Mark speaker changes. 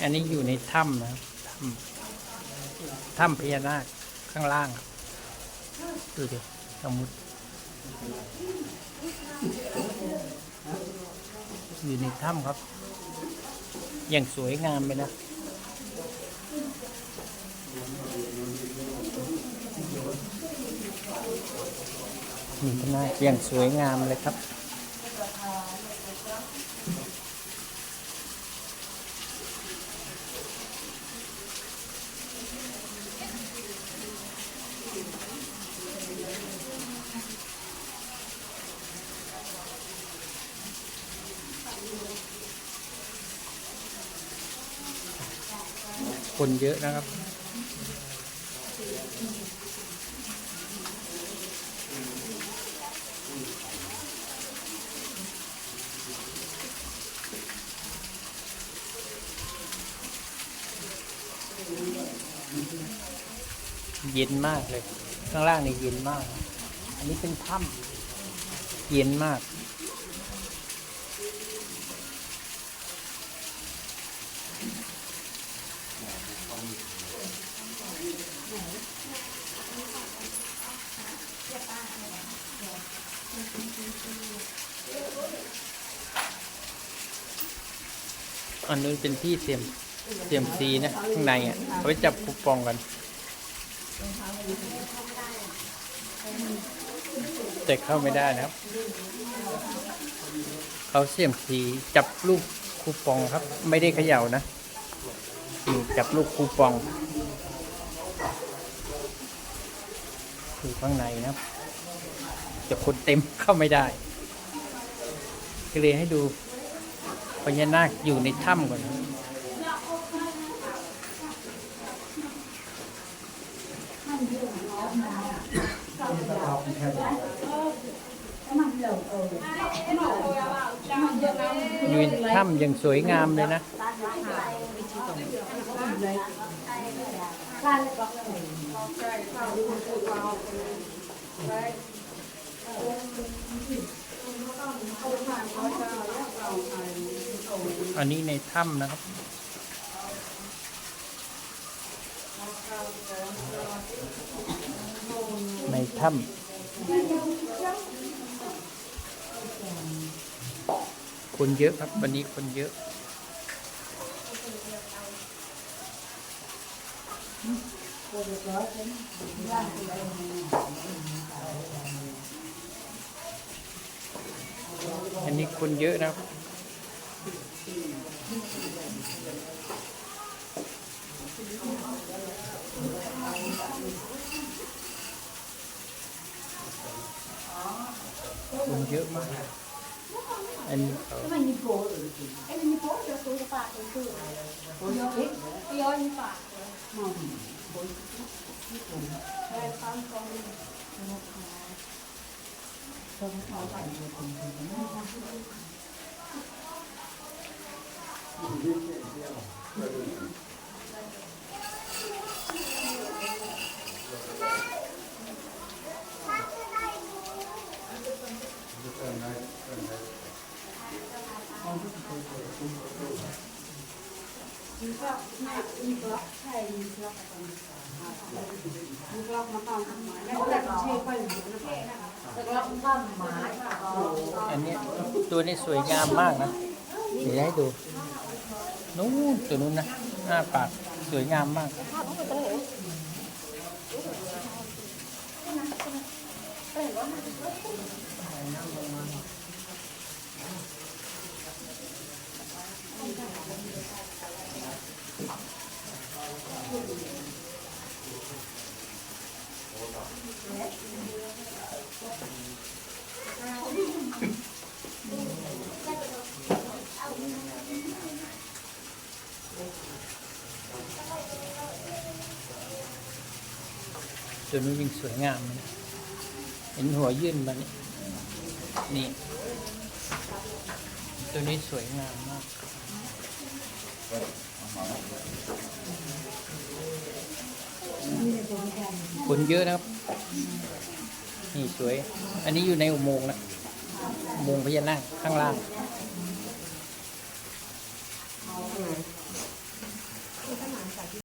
Speaker 1: อันนี้อยู่ในถ้ำนะครับถ้ำถ้ำพญานาคข้างล่างครับดูดิสมุดอยู่ในถ้ำครับ อย่างสวยงามเลยนะมีพนาคอย่างสวยงามเลยครับ คนเยอะนะครับ เย็นมากเลย ข้างล่างนี่เย็นมาก อันนี้เป็นถ้ำเย็นมาก อันนู้นเป็นที่เสียมเสียมซีนะข้างในอะเอาไว้จับคูปองกันแต่เข้าไม่ได้นะครับ เขาเสียมซีจับลูกคูปองครับ ไม่ได้เขย่านะจับลูกคูปองอยู่ข้างในนะครับจะคนเต็มเข้าไม่ได้ก็เลยให้ดู พญานาคอยู่ในถ้ำก่อนอยู่ในถ้ำอย่างสวยงามเลยนะ อันนี้ในถ้ำนะครับ ในถ้ำคนเยอะครับ วันนี้คนเยอะ อันนี้คนเยอะนะครับ คนเยอะมากอันนี้เอ่อ
Speaker 2: Cái này như phố Cái này như phố cho tôi cho bạn tôi cứ Ôi ơi Ôi ơi như bạn Đây
Speaker 1: อันนี้ตัวนี้สวยงามมากนะ เดี๋ยวให้ดู นู้นตัวนู้นนะหน้าปากสวยงามมาก ตัวนี้ยิ่งสวยงามเลยนะเห็นหัวยื่นมานี่นี่ ตัวนี้สวยงามมาก คนเยอะนะครับ นี่สวย อันนี้อยู่ในอุโมงค์นะอุโมงค์พญานาคข้างล่าง